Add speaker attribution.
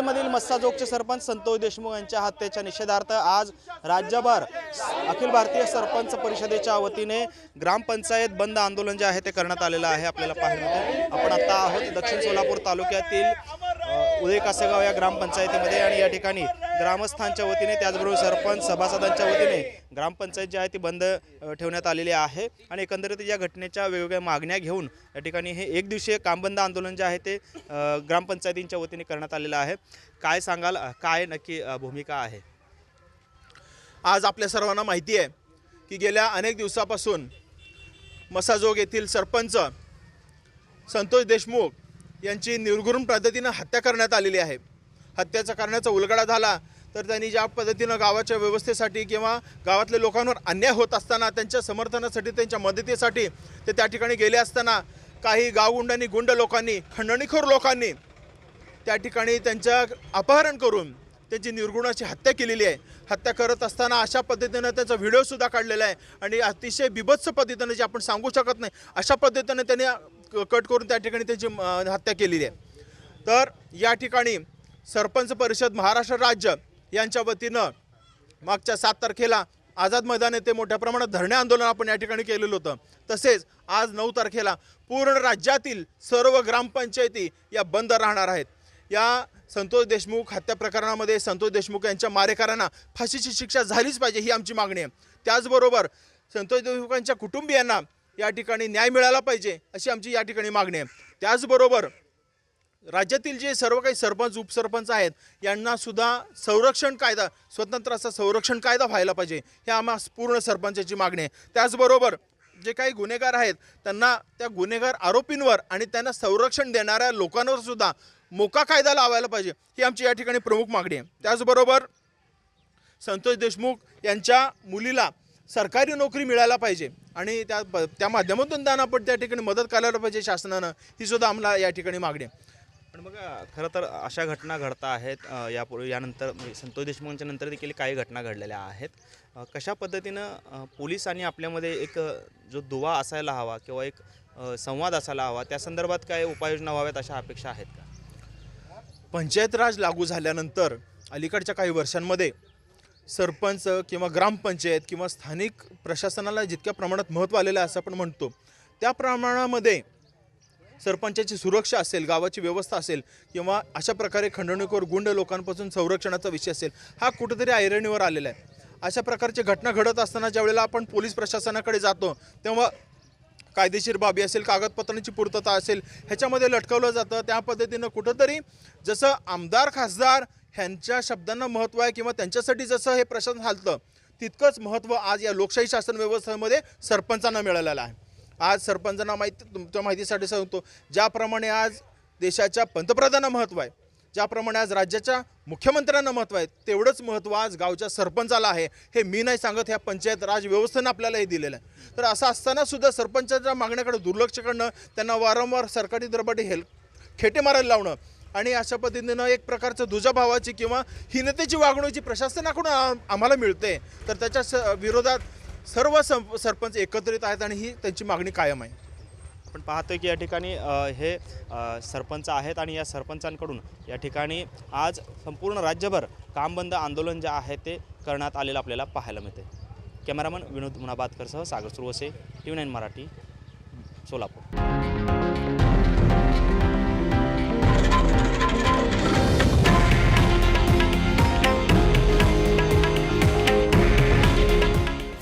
Speaker 1: बीडमधील मस्साजोगचे सरपंच संतोष देशमुख यांच्या हत्येच्या निषेधार्थ आज राज्यभर अखिल भारतीय सरपंच परिषदेच्या वतीने ग्रामपंचायत बंद आंदोलन जे आहे ते करण्यात आलेलं आहे. आपल्याला पाहायला आपण आता आहोत दक्षिण सोलापूर तालुक्यातील उदय कासेगाव या ग्रामपंचायतीमध्ये आणि या ठिकाणी ग्रामस्थांच्या वतीने त्याचबरोबर सरपंच सभासदांच्या वतीने ग्रामपंचायत जी आहे ती बंद ठेवण्यात आलेली आहे. आणि एकंदरीत या घटनेच्या वेगवेगळ्या मागण्या घेऊन या ठिकाणी हे एक दिवसीय कामबंद आंदोलन जे आहे ते ग्रामपंचायतींच्या वतीने करण्यात आलेलं आहे. काय सांगाल काय नक्की भूमिका आहे?
Speaker 2: आज आपल्या सर्वांना माहिती आहे की गेल्या अनेक दिवसापासून मसाजोग येथील सरपंच संतोष देशमुख यांची निर्घृण पद्धतीनं हत्या करण्यात आलेली आहे. हत्याचा करण्याचा उलगडा झाला तर त्यांनी ज्या पद्धतीनं गावाच्या व्यवस्थेसाठी किंवा गावातल्या लोकांवर अन्याय होत असताना त्यांच्या समर्थनासाठी त्यांच्या मदतीसाठी ते त्या ठिकाणी गेले असताना काही गावगुंडांनी गुंड लोकांनी खंडणीखोर लोकांनी त्या ठिकाणी त्यांचं अपहरण करून त्यांची निर्गुणाची हत्या केलेली आहे. हत्या करत असताना अशा पद्धतीनं त्याचा व्हिडिओसुद्धा काढलेला आहे. आणि अतिशय बिभत्स पद्धतीनं जे आपण सांगू शकत नाही अशा पद्धतीनं त्याने कट करून त्या ठिकाणी त्याची हत्या केलेली आहे. तर या ठिकाणी सरपंच परिषद महाराष्ट्र राज्य यांच्या वतीनं मागच्या सात तारखेला आझाद मैदान येथे मोठ्या प्रमाणात धरणे आंदोलन आपण या ठिकाणी केलेलं होतं. तसेच आज नऊ तारखेला पूर्ण राज्यातील सर्व ग्रामपंचायती या बंद राहणार आहेत. या संतोष देशमुख हत्या प्रकरणामध्ये संतोष देशमुख यांच्या मारेकरांना फाशीची शिक्षा झालीच पाहिजे ही आमची मागणी आहे. त्याचबरोबर संतोष देशमुखांच्या कुटुंबियांना या ठिकाणी न्याय मिळाला पाहिजे अशी आमची या ठिकाणी मागणी आहे. त्याचबरोबर राज्यातील जे सर्व काही सरपंच उपसरपंच आहेत यांनासुद्धा संरक्षण कायदा स्वतंत्र असा संरक्षण कायदा व्हायला पाहिजे. हे आम्हा पूर्ण सरपंचाची मागणी आहे. त्याचबरोबर जे काही गुन्हेगार आहेत त्यांना त्या गुन्हेगार आरोपींवर आणि त्यांना संरक्षण देणाऱ्या लोकांवर सुद्धा मोका कायदा लावायला पाहिजे ही आमची या ठिकाणी प्रमुख मागणी आहे. त्याचबरोबर संतोष देशमुख यांच्या मुलीला सरकारी नोकरी मिळायला पाहिजे. आणि त्या प- त्या माध्यमातून त्यांना आपण त्या ठिकाणी मदत करायला पाहिजे शासनानं ही सुद्धा आम्हाला या ठिकाणी मागणी आहे.
Speaker 1: पण अ, खरं तर अशा घटना घडता आहेत. यापूर्वी यानंतर म्हणजे संतोष देशमुखांच्या नंतर देखील काही घटना घडलेल्या आहेत. कशा पद्धतीनं पोलीस आणि आपल्यामध्ये एक जो दुवा असायला हवा किंवा एक संवाद असायला हवा त्या संदर्भात काय उपाययोजना व्हाव्यात अशा अपेक्षा आहेत का?
Speaker 2: पंचायत राज लागू झाल्यानंतर अलीकडच्या काही वर्षांमध्ये सरपंच किंवा ग्रामपंचायत किंवा स्थानिक प्रशासनाला जितक्या प्रमाणात महत्त्व आलेलं आहे असं आपण म्हणतो. त्या प्रमाणामध्ये सरपंचाची सुरक्षा असेल गावाची व्यवस्था असेल किंवा अशा प्रकारे खंडणीखोर गुंड लोकांपासून संरक्षणाचा विषय असेल हा कुठेतरी ऐरणीवर आलेला आहे. अशा प्रकारच्या घटना घडत असताना ज्यावेळेला आपण पोलीस प्रशासनाकडे जातो तेव्हा कायदेशीर बाबी असेल कागदपत्रांची पूर्तता असेल ह्याच्यामध्ये लटकवलं जातं. त्या पद्धतीनं कुठंतरी जसं आमदार खासदार ह्यांच्या शब्दांना महत्त्व आहे किंवा त्यांच्यासाठी जसं हे प्रशासन हालतं तितकंच महत्त्व आज या लोकशाही शासन व्यवस्थेमध्ये सरपंचांना मिळालेलं आहे. आज सरपंचांना माहिती तुमच्या माहितीसाठी सांगतो ज्याप्रमाणे आज देशाच्या पंतप्रधानांना महत्त्व आहे ज्याप्रमाणे आज राज्याच्या मुख्यमंत्र्यांना महत्त्व आहे तेवढंच महत्त्व आज गावच्या सरपंचाला आहे. हे मी नाही सांगत ह्या पंचायत राज व्यवस्थेनं आपल्याला हे दिलेलं आहे. तर असं असताना सुद्धा सरपंचाच्या मागण्याकडे दुर्लक्ष करणं त्यांना वारंवार सरकारी दरबारी हेल खेटे मारायला लावणं आणि अशा पद्धतीनं एक प्रकारचं दुजाभावाची किंवा हीनतेची वागणुकीची प्रशासनाकडून आम्हाला मिळते. तर त्याच्या स विरोधात सर्व सं सरपंच एकत्रित आहेत आणि ही त्यांची मागणी कायम आहे.
Speaker 1: आपण पाहतोय की या ठिकाणी हे सरपंच आहेत आणि या सरपंचांकडून या ठिकाणी आज संपूर्ण राज्यभर कामबंद आंदोलन जे आहे ते करण्यात आलेलं आपल्याला पाहायला मिळते cameraman Vinod मुनाबादकरसह Sagar Suravase T V nine Marathi Solapur.